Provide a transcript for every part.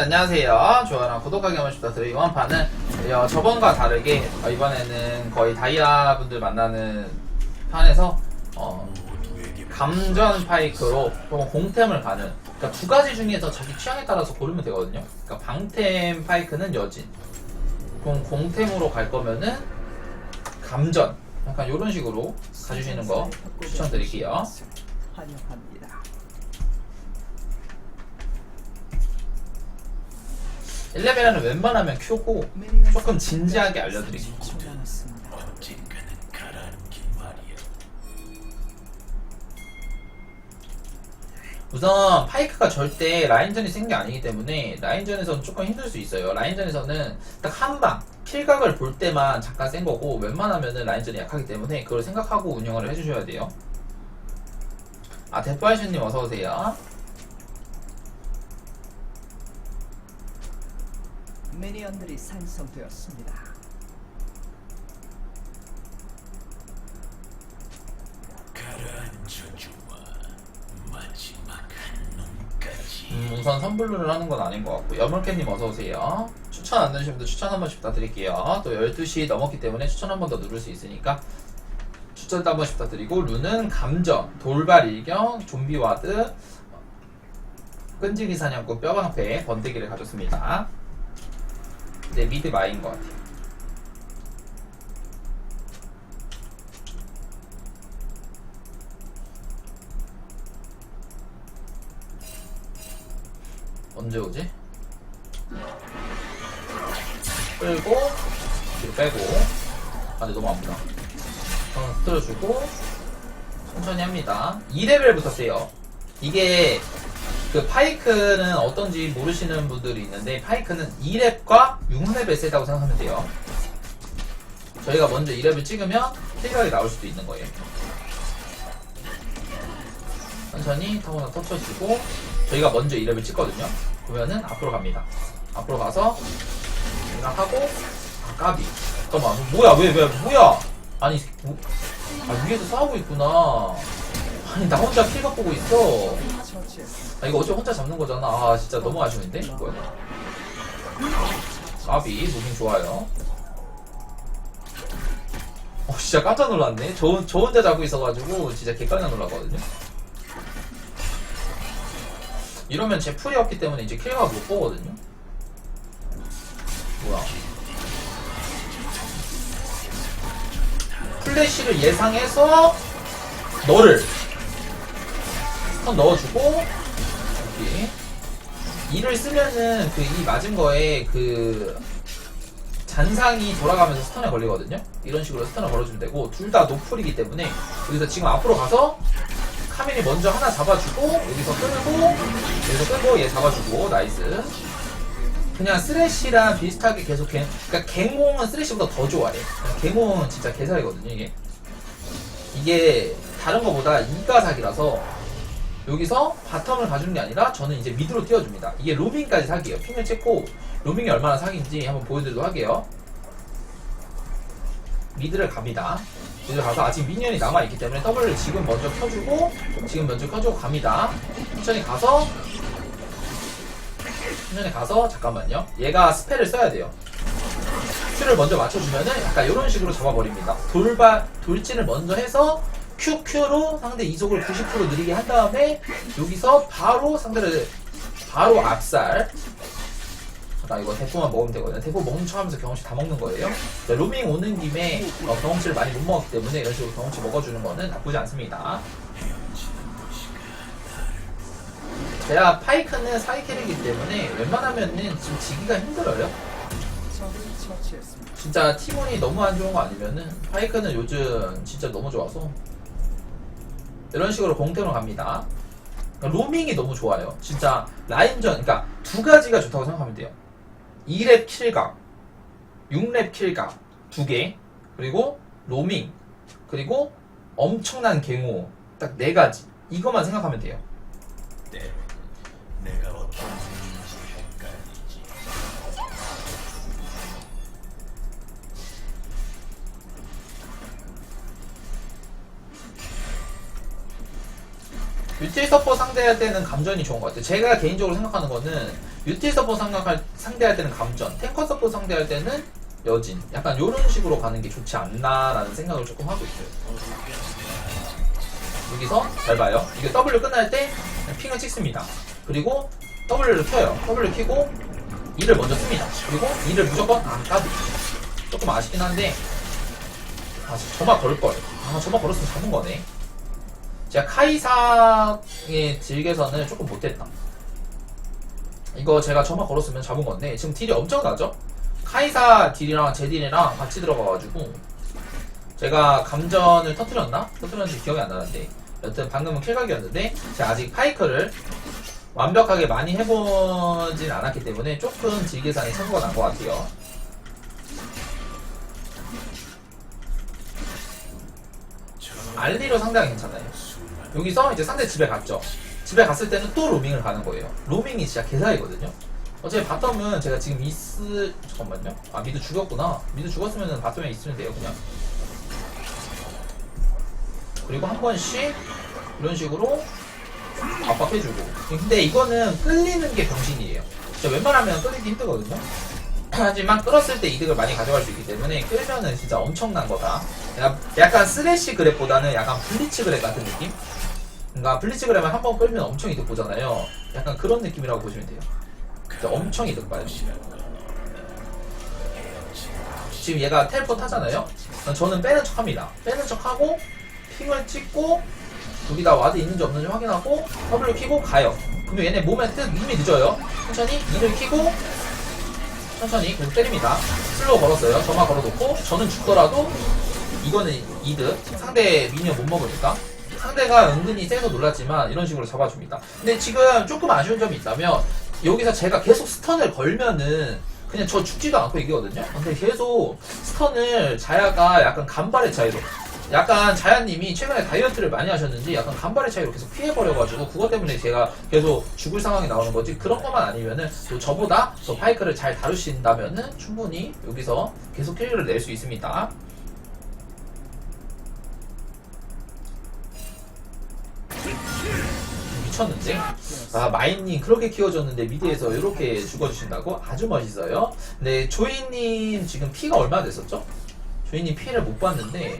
안녕하세요. 좋아요랑 구독하기 한번 부탁드리고 이번 판은 어, 저번과 다르게 어, 이번에는 거의 다이아 분들 만나는 판에서 어, 감전 파이크로 또 공템을 가는 그러니까 두 가지 중에서 자기 취향에 따라서 고르면 되거든요. 그러니까 방템 파이크는 여진, 그럼 공템으로 갈 거면은 감전 약간 이런 식으로 가주시는 거 추천드릴게요. 환영합니다. 1레벨에는 웬만하면 큐고 조금 진지하게 말이야. 우선 파이크가 절대 라인전이 센게 아니기 때문에 라인전에서는 조금 힘들 수 있어요. 라인전에서는 딱 한 방, 킬각을 볼 때만 잠깐 센 거고 웬만하면은 라인전이 약하기 때문에 그걸 생각하고 운영을 해주셔야 돼요. 아 대포아이슈님 어서오세요. 미니언들이 산성되었습니다. 가라앉아 주마. 마지막 한 놈까지. 음, 우선 선불루를 하는 건 아닌 것 같고 여물캣님 어서오세요. 추천 안 누르신 분들 추천 한 번씩 부탁드릴게요. 또 12시 넘었기 때문에 추천 한 번 더 누를 수 있으니까 추천도 한 번씩 부탁드리고 루는 감전, 돌발 일경, 좀비 와드, 끈질기 사냥꾼 뼈방패, 번데기를 가졌습니다. 네, 미드 마인 것 같아요. 언제 오지? 끌고 뒤로 빼고 아 근데 너무 아프다 어, 틀어주고 천천히 합니다 2레벨부터 세요 이게 그 파이크는 어떤지 모르시는 분들이 있는데 파이크는 2렙과 6레벨 세다고 생각하면 돼요. 저희가 먼저 2렙을 찍으면 킬각이 나올 수도 있는 거예요. 천천히 타고나 터쳐주고 저희가 먼저 2렙을 찍거든요. 그러면은 앞으로 갑니다. 앞으로 가서 생각하고 아 까비. 잠깐만 뭐야 왜 왜 뭐야? 아니 뭐, 아 위에서 싸우고 있구나 아니 나 혼자 킬각 보고 있어. 아 이거 어째 혼자 잡는 거잖아. 아 진짜 너무 아쉬운데? 이거 까비 무빙 좋아요. 어 진짜 깜짝 놀랐네. 저, 저 혼자 잡고 있어가지고 진짜 개깜짝 놀랐거든요. 이러면 제 풀이 없기 때문에 이제 킬각 못 보거든요. 뭐야? 플래시를 예상해서 너를 선 넣어주고 여기 이를 쓰면은 그 이 맞은 거에 그 잔상이 돌아가면서 스턴에 걸리거든요? 이런 식으로 스턴을 걸어주면 되고 둘 다 노플이기 때문에 여기서 지금 앞으로 가서 카밀이 먼저 하나 잡아주고 여기서 끌고 여기서 끌고 얘 잡아주고 나이스. 그냥 쓰레쉬랑 비슷하게 계속 갱, 그러니까 갱공은 쓰레쉬보다 더 좋아해. 갱공은 진짜 개살이거든요 이게. 이게 다른 거보다 이가사기라서 여기서 바텀을 가주는 게 아니라 저는 이제 미드로 띄워줍니다. 이게 로밍까지 사기예요. 핑을 찍고 로밍이 얼마나 사기인지 한번 보여드리도록 할게요. 미드를 갑니다. 미드 가서 아직 미니언이 남아있기 때문에 더블을 지금 먼저 켜주고 지금 먼저 켜주고 갑니다. 천천히 가서 천천히 가서 잠깐만요. 얘가 스펠을 써야 돼요. 큐를 먼저 맞춰주면은 약간 이런 식으로 잡아버립니다. 돌발 돌진을 먼저 해서 QQ로 상대 이속을 90% 느리게 한 다음에 여기서 바로 상대를 바로 압살. 나 이거 대포만 먹으면 되거든요. 대포 멈춰하면서 경험치 다 먹는 거예요. 자, 로밍 오는 김에 어, 경험치를 많이 못 먹었기 때문에 이런 식으로 경험치 먹어주는 거는 나쁘지 않습니다. 제가 파이크는 사기 캐릭이기 때문에 웬만하면은 지금 지기가 힘들어요. 진짜 티몬이 너무 안 좋은 거 아니면은 파이크는 요즘 진짜 너무 좋아서 이런 식으로 공템으로 갑니다. 그러니까 로밍이 너무 좋아요. 진짜 라인전, 그러니까 두 가지가 좋다고 생각하면 돼요. 2렙 킬각, 6렙 킬각 두 개, 그리고 로밍, 그리고 엄청난 갱호 딱 네 가지. 이것만 생각하면 돼요. 뮤틸 서퍼 상대할 때는 감전이 좋은 것 같아요. 제가 개인적으로 생각하는 거는 유틸 생각할, 상대할 때는 감전, 탱커 서포 상대할 때는 여진. 약간 요런 식으로 가는 게 좋지 않나라는 생각을 조금 하고 있어요. 여기서 잘 봐요. 이게 W 끝날 때 핑을 찍습니다. 그리고 W를 켜요. W 켜고 E를 먼저 씁니다. 그리고 E를 무조건 안 까비. 조금 아쉽긴 한데 아 저만 걸걸. 아 저만 걸었으면 잡은 거네. 제가 카이사의 딜에서는 조금 못했다. 이거 제가 저만 걸었으면 잡은 건데 지금 딜이 엄청 나죠? 카이사 딜이랑 제 딜이랑 같이 들어가가지고 제가 감전을 터뜨렸나? 터뜨렸는지 기억이 안 나는데 여튼 방금은 킬각이었는데 제가 아직 파이크를 완벽하게 많이 해보진 않았기 때문에 조금 딜 계산이 참고가 난 것 같아요 알리로 상당히 괜찮아요 여기서 이제 상대 집에 갔죠. 집에 갔을 때는 또 로밍을 가는 거예요. 로밍이 진짜 개사이거든요. 어차피 바텀은 제가 지금 미스 잠깐만요. 아 미드 죽였구나. 미드 죽었으면 바텀에 있으면 돼요 그냥. 그리고 한 번씩 이런 식으로 압박해주고. 근데 이거는 끌리는 게 병신이에요. 진짜 웬만하면 끌리기 힘들거든요. 하지만 끌었을 때 이득을 많이 가져갈 수 있기 때문에 끌면은 진짜 엄청난 거다. 약간 쓰레쉬 그랩보다는 약간 블리츠 그랩 같은 느낌? 그러니까 블리츠 그랩은 한 번 끌면 엄청 이득 보잖아요 약간 그런 느낌이라고 보시면 돼요 진짜 엄청 이득 봐요 지금 얘가 텔포 타잖아요 저는 빼는 척 합니다 빼는 척 하고 핑을 찍고 여기다 와드 있는지 없는지 확인하고 W 키고 가요. 그러면 얘네 몸에 뜻 이미 늦어요. 천천히 이를 키고 천천히 계속 때립니다. 슬로우 걸었어요. 저만 걸어놓고 저는 죽더라도 이거는 이득. 상대 미니언 못 먹으니까. 상대가 은근히 세서 놀랐지만 이런 식으로 잡아줍니다. 근데 지금 조금 아쉬운 점이 있다면 여기서 제가 계속 스턴을 걸면은 그냥 저 죽지도 않고 이기거든요. 근데 계속 스턴을 자야가 약간 간발의 차이로 약간 자야님이 최근에 다이어트를 많이 하셨는지 약간 간발의 차이로 계속 피해버려가지고 그것 때문에 제가 계속 죽을 상황이 나오는 거지 그런 것만 아니면은 또 저보다 더 파이크를 잘 다루신다면은 충분히 여기서 계속 킬을 낼수 있습니다. 쳤는데? 아, 마인님 그렇게 키워줬는데 미드에서 이렇게 죽어주신다고? 아주 멋있어요. 네, 조이님 지금 피가 얼마 됐었죠? 조이님 피해를 못 봤는데,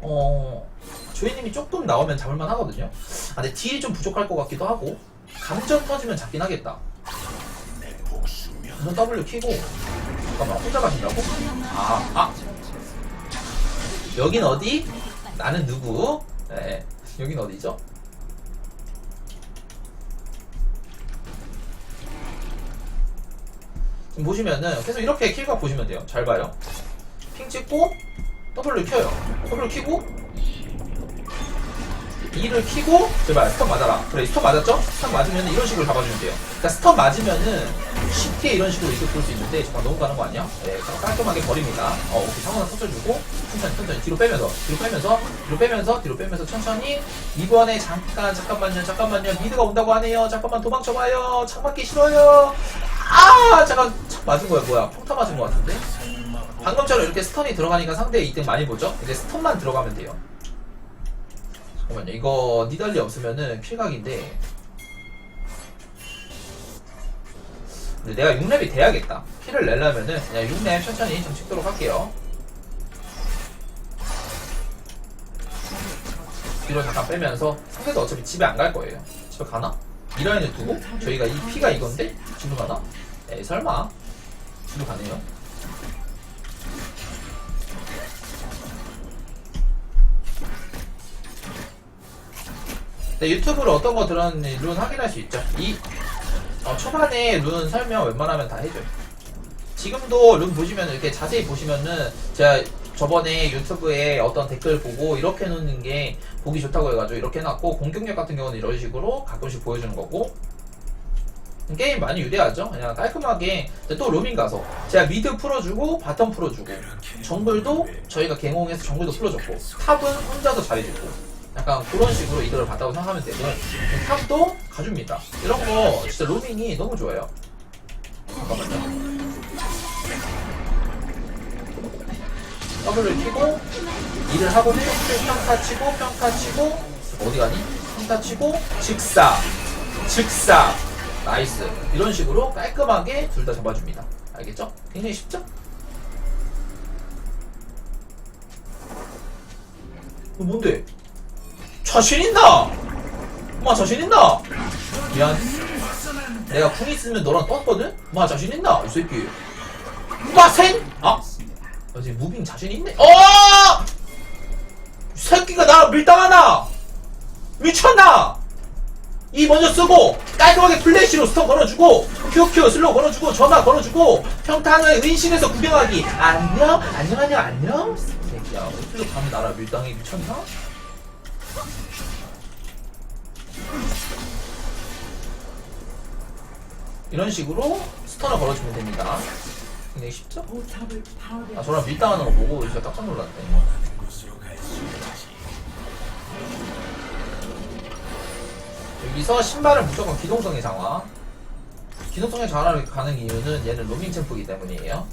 어, 조이님이 조금 나오면 잡을만 하거든요? 아, 근데 딜이 좀 부족할 것 같기도 하고, 감전 터지면 잡긴 하겠다. 우선 W 키고, 잠깐만, 혼자 가신다고? 아, 아, 여긴 어디? 나는 누구? 네, 여긴 어디죠? 보시면은 계속 이렇게 킬각 보시면 돼요. 잘 봐요. 핑 찍고 W 켜요. W 키고 E를 키고 제발 스턴 맞아라. 그래 스턴 맞았죠? 스턴 맞으면 이런 식으로 잡아주면 돼요. 그러니까 스턴 맞으면은 쉽게 이런 식으로 이득 볼수 있는데 정말 너무 가는 거 아니야? 네, 깔끔하게 버립니다. 어, 오케이 상관은 터져주고 천천히 천천히 뒤로 빼면서 뒤로 빼면서 뒤로 빼면서 뒤로 빼면서 천천히 이번에 잠깐 잠깐만요 잠깐만요 미드가 온다고 하네요. 잠깐만 도망쳐봐요. 창 맞기 싫어요. 아 잠깐 창 맞은 거야 뭐야 폭탄 맞은 거 같은데? 방금처럼 이렇게 스턴이 들어가니까 상대 이득 많이 보죠? 이제 스턴만 들어가면 돼요. 잠깐만요. 이거 니달리 없으면은 킬각인데. 근데 내가 6렙이 돼야겠다. 킬을 내려면은 그냥 6렙 천천히 좀 찍도록 할게요. 뒤로 잠깐 빼면서 상대도 어차피 집에 안 갈 거예요. 집에 가나? 이 라인을 두고 저희가 이 피가 이건데 집에 가나? 에이 설마 집에 가네요. 네, 유튜브로 어떤 거 들었는지 룬 확인할 수 있죠. 이 어, 초반에 룬 설명 웬만하면 다 해줘요. 지금도 룬 보시면 이렇게 자세히 보시면은 제가 저번에 유튜브에 어떤 댓글 보고 이렇게 해놓는 게 보기 좋다고 해가지고 이렇게 해놨고 공격력 같은 경우는 이런 식으로 가끔씩 보여주는 거고 게임 많이 유리하죠. 그냥 깔끔하게 또 로밍 가서 제가 미드 풀어주고 바텀 풀어주고 정글도 저희가 갱홍해서 정글도 풀어줬고 탑은 혼자서 잘해주고 약간 그런 식으로 이득을 봤다고 생각하면 되고 탑도 가줍니다. 이런 거 진짜 로밍이 너무 좋아요. 잠깐만요. 더블을 키고 일을 하고는 평타 치고 평타 치고 어디 가니? 평타 치고 즉사 즉사 나이스. 이런 식으로 깔끔하게 둘 다 잡아줍니다. 알겠죠? 굉장히 쉽죠? 어, 뭔데? 자신 있나? 마 자신 있나? 미안. 내가 궁 있으면 너랑 떴거든? 마 자신 있나? 이 새끼. 마생? 아, 있습니다. 어제 무빙 자신 있네. 어! 이 새끼가 나 밀당하나? 미쳤나? 이 먼저 쓰고 깔끔하게 플래시로 스턴 걸어주고 큐큐 슬로우 걸어주고 전화 걸어주고 평탄의 은신에서 구경하기 안녕 안녕 안녕 안녕 이 새끼야 어떻게 감히 나라 밀당해 미쳤나? 이런 식으로 스턴을 걸어주면 됩니다 굉장히 쉽죠? 아 저랑 밀당하는 거 보고 진짜 깜짝 놀랐네. 여기서 신발은 무조건 기동성의 장화 기동성의 장화를 가는 이유는 얘는 로밍 챔프이기 때문이에요.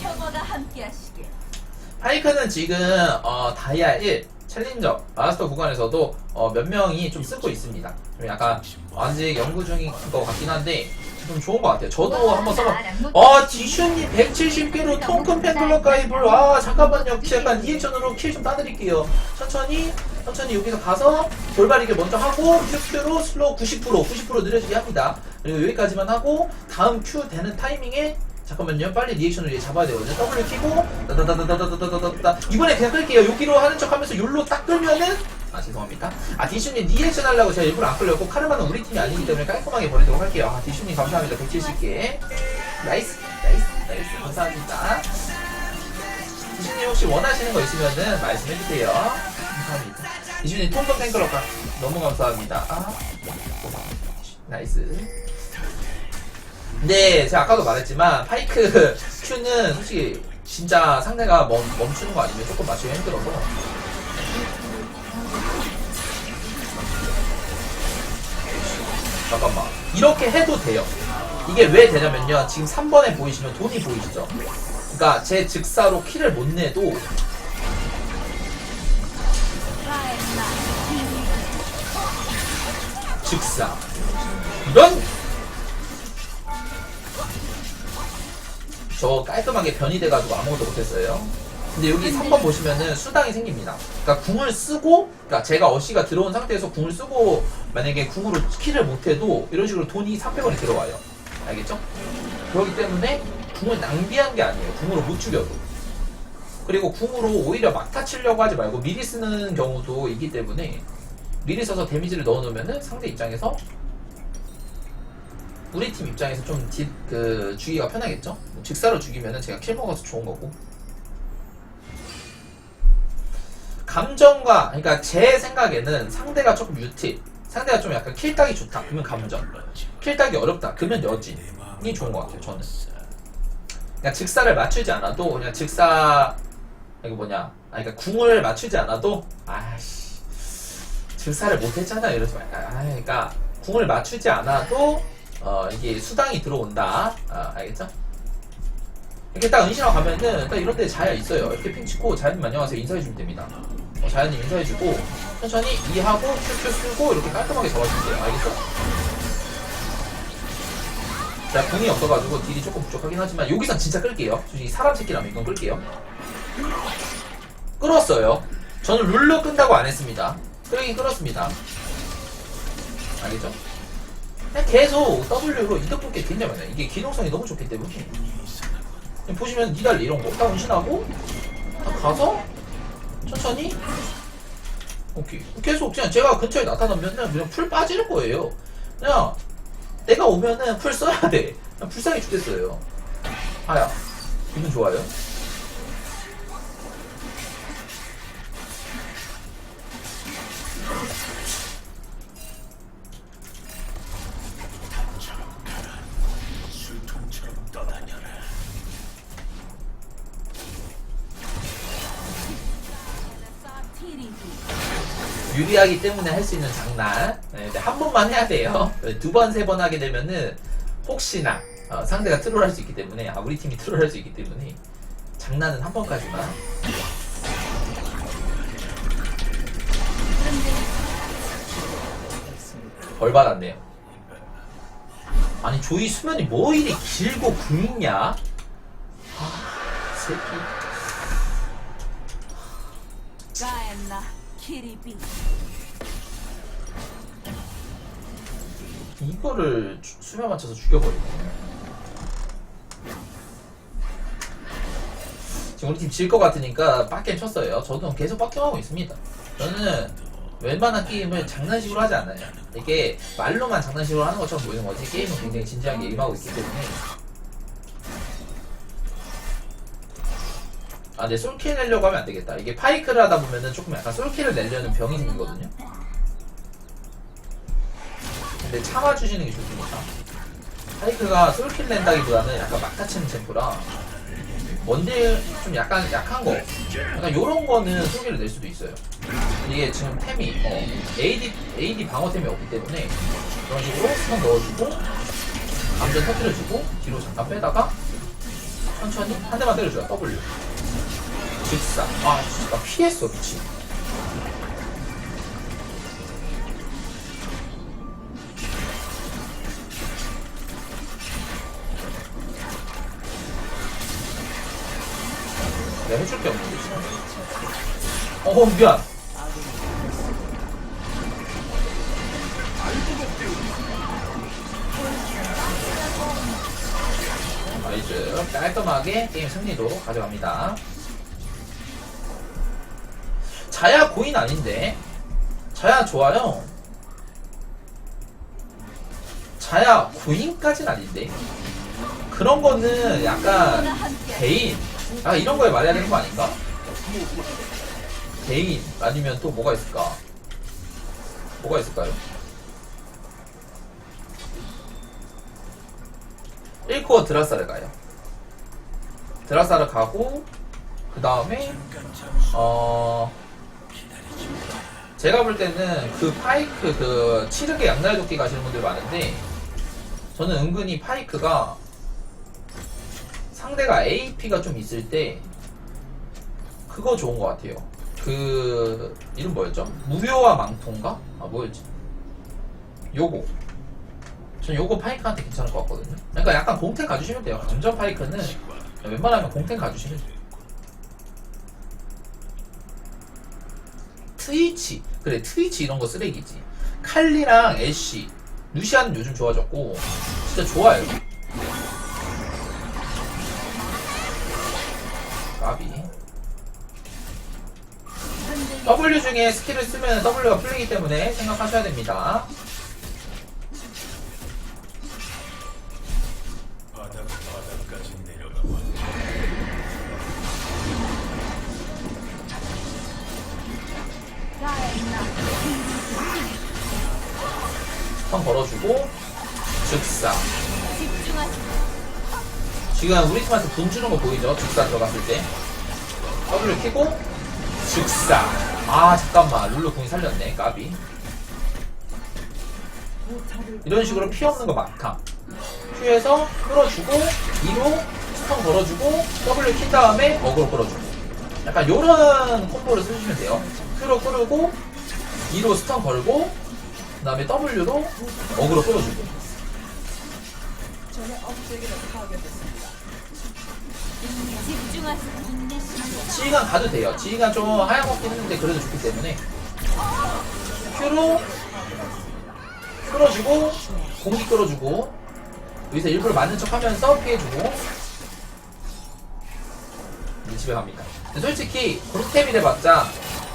평화가 함께하시길. 파이크는 지금 어, 다이아 1 챌린저 마스터 구간에서도 어, 몇 명이 좀 쓰고 있습니다 좀 약간 아직 연구 중인 것 같긴 한데 좀 좋은 것 같아요. 저도 한번 써봐. 아 디슈님 170개로 통큰 팬클럽 가입을. 아 잠깐만요. 약간 리액션으로 킬 좀 따드릴게요. 천천히 천천히 여기서 가서 돌발 이게 먼저 하고 큐큐로 슬로우 90% 90% 느려지게 합니다. 그리고 여기까지만 하고 다음 큐 되는 타이밍에 잠깐만요. 빨리 리액션을 잡아야 되거든요. W 키고 다다다다다다다다다. 이번에 그냥 끌게요. 여기로 하는 척 하면서 욜로 딱 끌면은 아 죄송합니다. 아 디슈님 리액션 하려고 제가 일부러 안 끌렸고 카르마는 우리 팀이 아니기 때문에 깔끔하게 버리도록 할게요. 아 디슈님 감사합니다. 170개. 나이스 나이스 나이스. 감사합니다. 디슈님 혹시 원하시는 거 있으면은 말씀해주세요. 감사합니다. 디슈님 통금 팬클럽 가- 너무 감사합니다. 아 나이스. 근데 제가 아까도 말했지만 파이크 Q는 솔직히 진짜 상대가 멈, 멈추는 거 아니면 조금 맞추기 힘들어서 잠깐만. 이렇게 해도 돼요. 이게 왜 되냐면요. 지금 3번에 보이시면 돈이 보이시죠? 그러니까 제 즉사로 키를 못 내도 즉사. 이런 저 깔끔하게 변이 돼가지고 아무것도 못했어요. 근데 여기 3번 보시면은 수당이 생깁니다. 그러니까 궁을 쓰고, 그러니까 제가 어시가 들어온 상태에서 궁을 쓰고 만약에 궁으로 키를 못해도 이런 식으로 돈이 300원이 들어와요. 알겠죠? 그렇기 때문에 궁을 낭비한 게 아니에요. 궁으로 못 죽여도. 그리고 궁으로 오히려 막타 치려고 하지 말고 미리 쓰는 경우도 있기 때문에 미리 써서 데미지를 넣어놓으면은 상대 입장에서 우리 팀 입장에서 좀 디, 그, 주기가 편하겠죠? 뭐 직사로 죽이면은 제가 킬 먹어서 좋은 거고. 감정과, 그러니까 제 생각에는 상대가 조금 유티, 상대가 좀 약간 킬 따기 좋다. 그러면 감정. 킬 따기 어렵다. 그러면 여진이 좋은 것 같아요, 저는. 그러니까 직사를 맞추지 않아도, 그냥 직사, 이거 뭐냐. 아, 그러니까 궁을 맞추지 않아도, 아씨. 즉사를 못했잖아 이러지 말까. 아, 그러니까 궁을 맞추지 않아도 어, 이게 수당이 들어온다. 아, 알겠죠? 이렇게 딱 은신하고 가면은 딱 이런 데 자야 있어요. 이렇게 핑 치고 자연님 안녕하세요 인사해주면 됩니다. 어, 자연님 인사해주고 천천히 이하고 큐큐 쓰고 이렇게 깔끔하게 잡아주세요. 알겠죠? 제가 궁이 없어가지고 딜이 조금 부족하긴 하지만 여기선 진짜 끌게요. 솔직히 사람 새끼라면 이건 끌게요. 끌었어요. 저는 룰로 끈다고 안 했습니다. 끌긴 끌었습니다. 알겠죠? 계속 W로 이득 볼게 굉장히 많아요. 이게 기동성이 너무 좋기 때문에. 보시면 니달리 이런 거딱 운신하고 딱 가서 천천히 오케이 계속 그냥 제가 근처에 나타나면은 그냥 풀 빠지는 거예요. 그냥 내가 오면은 풀 써야 돼. 그냥 불쌍해 죽겠어요. 아야 기분 좋아요. 유리하기 때문에 할 수 있는 장난. 네, 한 번만 해야 돼요. 두 번, 세 번 하게 되면은 혹시나 어, 상대가 트롤할 수 있기 때문에, 아, 우리 팀이 트롤할 수 있기 때문에 장난은 한 번까지만. 벌 받았네요. 아니 조이 수면이 뭐 이리 길고 굵냐? 아 새끼. 이거를 주- 수면 맞춰서 죽여버리네. 지금 우리 팀 질 것 같으니까 빡겜 쳤어요. 저도 계속 빡겜하고 있습니다. 저는 웬만한 게임을 장난식으로 하지 않아요. 이게 말로만 장난식으로 하는 것처럼 보이는 거지 게임은 굉장히 진지하게 임하고 있기 때문에 아, 근데 솔킬 내려고 하면 안 되겠다. 이게 파이크를 하다 보면은 조금 약간 솔킬을 내려는 병이 생기거든요. 근데 참아주시는 게 좋습니다. 파이크가 솔킬 낸다기보다는 약간 막다치는 챔프라 원딜 좀 약간 약한 거 약간 요런 거는 솔킬을 낼 수도 있어요. 이게 지금 템이 어, AD, AD 방어템이 없기 때문에 그런 식으로 스턴 넣어주고 감전 터뜨려주고 뒤로 잠깐 빼다가 천천히 한 대만 때려줘요 W 즉사 아 진짜 피했어 미친. 내가 해줄 게 없는데 지금 어 미안. 나이스 깔끔하게 게임 승리도 가져갑니다 자야 고인 아닌데 자야 좋아요 자야 고인까진 아닌데 그런 거는 약간 개인 아 이런 거에 말해야 되는 거 아닌가? 개인 아니면 또 뭐가 있을까? 뭐가 있을까요? 1코어 드라사를 가요. 드라사를 가고 그 다음에 어 제가 볼 때는 그 파이크 그 치르게 양날 도끼 가시는 분들 많은데 저는 은근히 파이크가 상대가 AP가 좀 있을 때 그거 좋은 것 같아요. 그 이름 뭐였죠? 무효와 망토인가? 아 뭐였지? 요거. 전 요거 파이크한테 괜찮을 것 같거든요. 그러니까 약간 공탱 가주시면 돼요. 감전 파이크는 웬만하면 공탱 가주시면 돼요. 트위치 그래 트위치 이런 거 쓰레기지. 칼리랑 애쉬, 루시안은 요즘 좋아졌고 진짜 좋아요. 까비. W 중에 스킬을 쓰면 W가 풀리기 때문에 생각하셔야 됩니다. 턴 걸어주고 즉사. 지금 우리 팀한테 돈 주는 거 보이죠? 즉사 들어갔을 때. W 키고 즉사. 아 잠깐만 룰루 공이 살렸네 까비. 이런 식으로 피 없는 거 막함. Q에서 끌어주고 2로 스턴 걸어주고 W 킨 다음에 어그로 끌어주고. 약간 요런 콤보를 쓰시면 돼요. Q로 끌고 2로 스턴 걸고 그 다음에 W로 어그로 끌어주고. 지휘관 가도 돼요. 지휘관 좀 하얀먹긴 했는데 그래도 좋기 때문에 Q로 끌어주고 공기 끌어주고 여기서 일부러 맞는 척하면서 피해주고 이제 집에 갑니다. 솔직히 그룹템이 돼봤자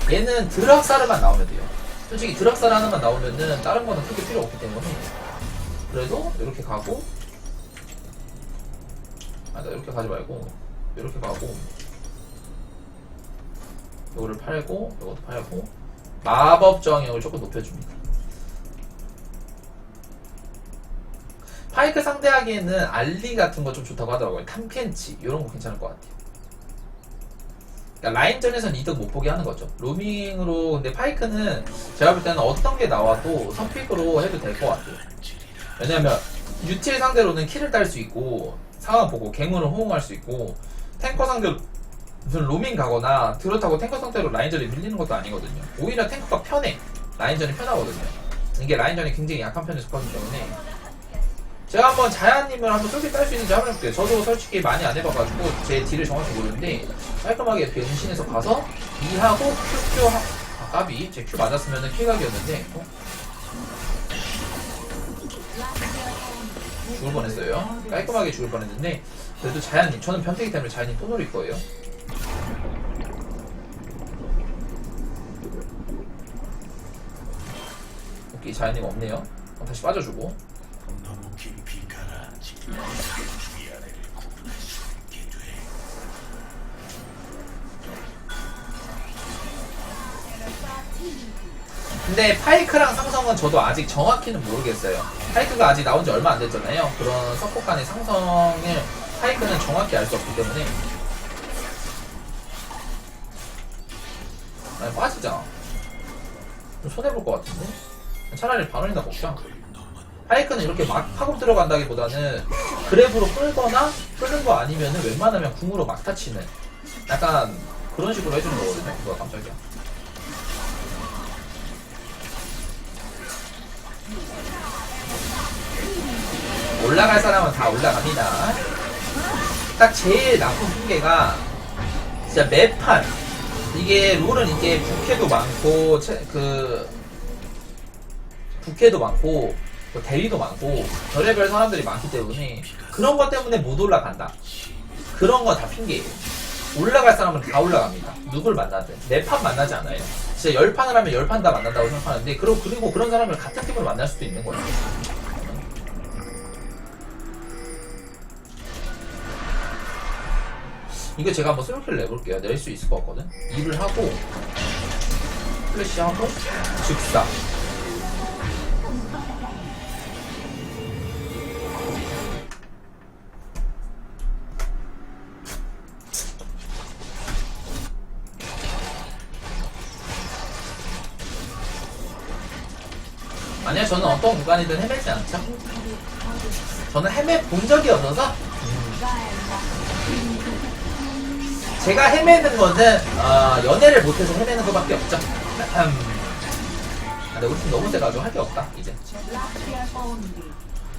얘는 드락사르만 나오면 돼요. 솔직히 드락사르 하나만 나오면은 다른 거는 크게 필요 없기 때문에 그래도 이렇게 가고 아, 나 이렇게 가지 말고 이렇게 가고 이거를 팔고 이것도 팔고 마법 저항력을 조금 높여줍니다. 파이크 상대하기에는 알리 같은 거 좀 좋다고 하더라고요. 탐켄치 이런 거 괜찮을 것 같아요. 그러니까 라인전에선 이득 못 보게 하는 거죠. 로밍으로 근데 파이크는 제가 볼 때는 어떤 게 나와도 선픽으로 해도 될 것 같아요. 왜냐면 유틸 상대로는 킬을 딸 수 있고 상황 보고 갱으로 호응할 수 있고 탱커 상대로 무슨 로밍 가거나 그렇다고 탱커 상대로 라인전에 밀리는 것도 아니거든요. 오히려 탱커가 편해. 라인전이 편하거든요. 이게 라인전이 굉장히 약한 편에 속하기 때문에 제가 한번 자야님을 한번 쏠게 딸수 있는지 한번 해볼게요. 저도 솔직히 많이 안 해봐가지고 제 딜을 정확히 모르는데 깔끔하게 변신해서 가서 E 하고 QQ 하... 아 까비 제 Q 맞았으면 킬각이었는데 어? 죽을 뻔했어요. 깔끔하게 죽을 뻔했는데 그래도 자야님 저는 변태기 때문에 자야님 또 노릴 거예요. 오케이 자야님 없네요. 어, 다시 빠져주고 근데 파이크랑 상성은 저도 아직 정확히는 모르겠어요. 파이크가 아직 나온 지 얼마 안 됐잖아요. 그런 서포 간의 상성을 파이크는 정확히 알 수 없기 때문에. 아니, 빠지자. 좀 손해볼 것 같은데? 차라리 반원이나 먹자. 파이크는 이렇게 막 파고 들어간다기보다는 그랩으로 끌거나 끌는 거 아니면은 웬만하면 궁으로 막 타치는 약간 그런 식으로 해주는 거거든요. 뭐야, 깜짝이야. 올라갈 사람은 다 올라갑니다. 딱 제일 나쁜 핑계가 진짜 매판 이게 롤은 이게 부캐도 많고 채- 그 부캐도 많고 또 대리도 많고 별의별 사람들이 많기 때문에 그런 것 때문에 못 올라간다. 그런 거 다 핑계예요. 올라갈 사람은 다 올라갑니다. 누굴 만나든 매판 만나지 않아요. 진짜 열 판을 하면 열 판 다 만난다고 생각하는데 그리고 그리고 그런 사람을 같은 팀으로 만날 수도 있는 거예요. 이거 제가 한번 솔킬을 내볼게요. 낼 수 있을 것 같거든. 일을 하고 플래시하고 즉사. 아니요, 저는 어떤 구간이든 헤매지 않죠. 저는 헤매 본 적이 없어서 제가 헤매는 거는 어, 연애를 못해서 헤매는 것밖에 없죠. 음. 아, 근데 우리 팀 너무 세가지고 할 게 없다 이제.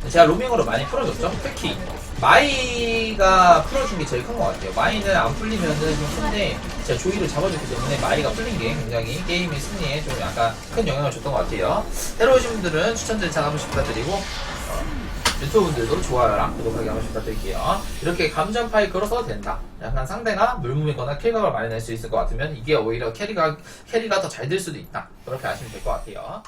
제가 로밍으로 많이 풀어줬죠. 특히 마이가 풀어준 게 제일 큰 것 같아요. 마이는 안 풀리면은 좀 큰데 제가 조이를 잡아줬기 때문에 마이가 풀린 게 굉장히 게임의 승리에 좀 약간 큰 영향을 줬던 것 같아요. 새로 오신 분들은 한 번씩 부탁드리고 어, 유튜브 분들도 좋아요랑 구독하기 한 번씩 부탁드릴게요. 이렇게 감전 파이크로 써도 된다. 약간 상대가 물무이거나 킬각을 많이 낼 수 있을 것 같으면 이게 오히려 캐리가 캐리가 더 잘 될 수도 있다. 그렇게 아시면 될 것 같아요.